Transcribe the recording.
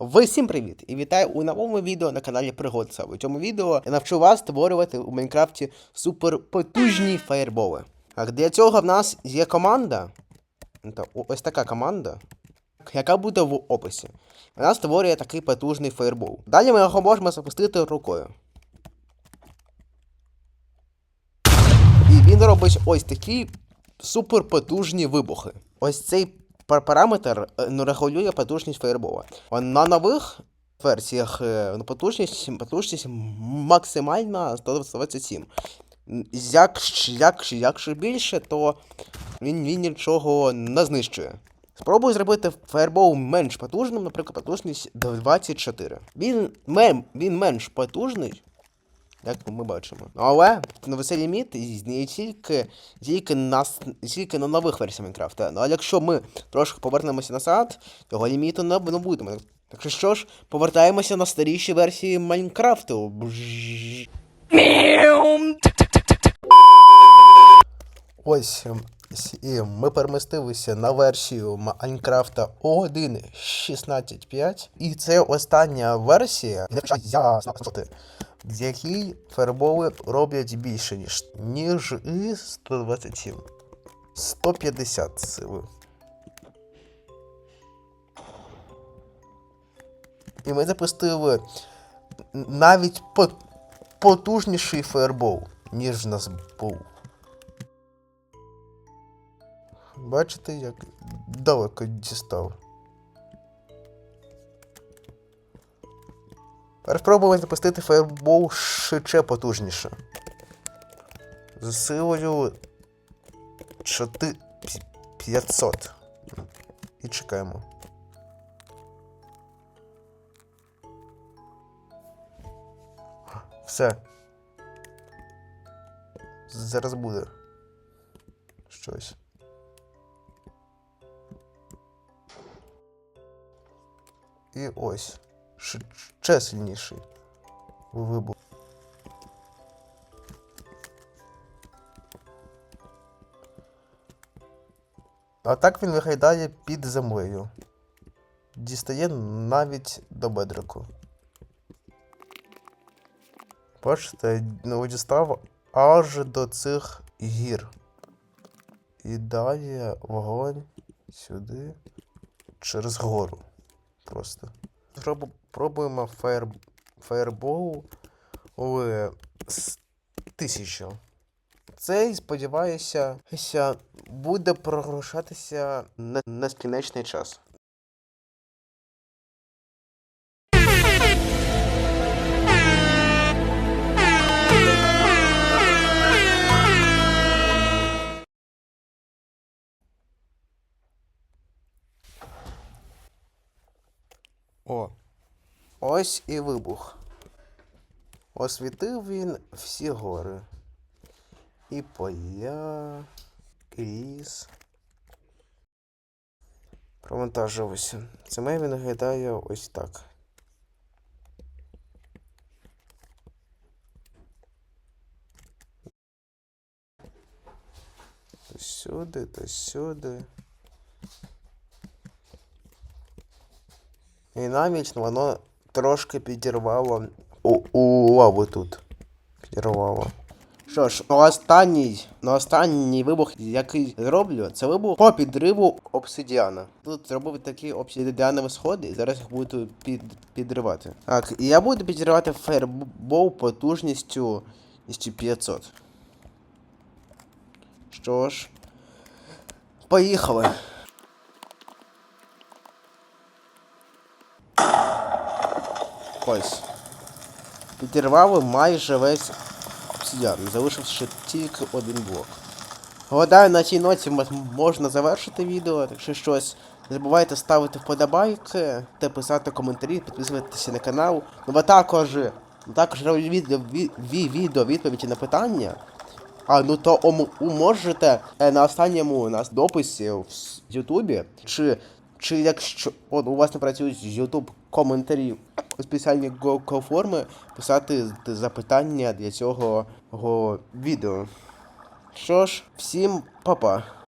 Всім привіт! І вітаю у новому відео на каналі Пригодця. У цьому відео я навчу вас створювати у Майнкрафті суперпотужні фаєрболи. А для цього в нас є команда. Ось така команда, яка буде в описі. Вона створює такий потужний фаєрбол. Далі ми його можемо запустити рукою. І він робить ось такі суперпотужні вибухи. Ось цей параметр е, ну, регулює потужність фаєрбола. На нових версіях е, ну, потужність, потужність максимальна 127. М, Якщо, якщо, якщо більше, то він, він нічого не знищує. Спробуй зробити фаербол менш потужним, наприклад, потужність 24. Він, мен, він менш потужний, як ми бачимо. Але веселі ліміт не тільки, тільки, на, тільки на нових версіях Майнкрафта. Ну а якщо ми трошки повернемося назад, того ліміту не, не будемо. Так що ж, повертаємося на старіші версії Майнкрафту. Ось і ми перемістилися на версію Майнкрафта 1.16.5. І це остання версія, я в якій фаерболи роблять більше, ніж, ніж і 127. 150 сили. І ми запустили навіть потужніший фаербол, ніж в нас був. Бачите, як далеко дістав. Тепер спробуємо запустити фаербол ще потужніше. З силою 4... 500. І чекаємо. Все. Зараз буде. Щось. І ось. Ще- сильніший. Вибух. А так він виглядає під землею. Дістає навіть до бедрику. Бачите, ну, дістав аж до цих гір. І далі вогонь сюди через гору. Просто. Пробуємо фаєр... фаєрбол з тисячу. Цей, сподіваюся, буде прогрушатися на нескінчений час. О. Ось і вибух. Освітив він всі гори. І поля, і ліс. Провантажився. Саме він виглядає ось так. Сюди, то сюди. І навіть воно трошки підірвало у, у тут. Підірвало. Що ж, останній, на останній вибух, який зроблю, це вибух по підриву обсидіана. Тут зробив такі обсидіанові сходи, і зараз їх буду під, підривати. Так, і я буду підривати потужністю потужністю 500. Що ж, поїхали. Ось. Підірвали майже весь обсидіан, залишивши тільки один блок. Гадаю, на цій ноті можна завершити відео, якщо щось. Не забувайте ставити вподобайки та писати коментарі, підписуватися на канал. Ну а також, ну, також роблю відео, ві, ві, відео відповіді на питання. А, ну то можете е, на останньому у нас дописі в Ютубі, чи, чи якщо от, у вас не працюють Ютуб коментарі у спеціальні форми, писати запитання для цього відео. Що ж, всім па-па.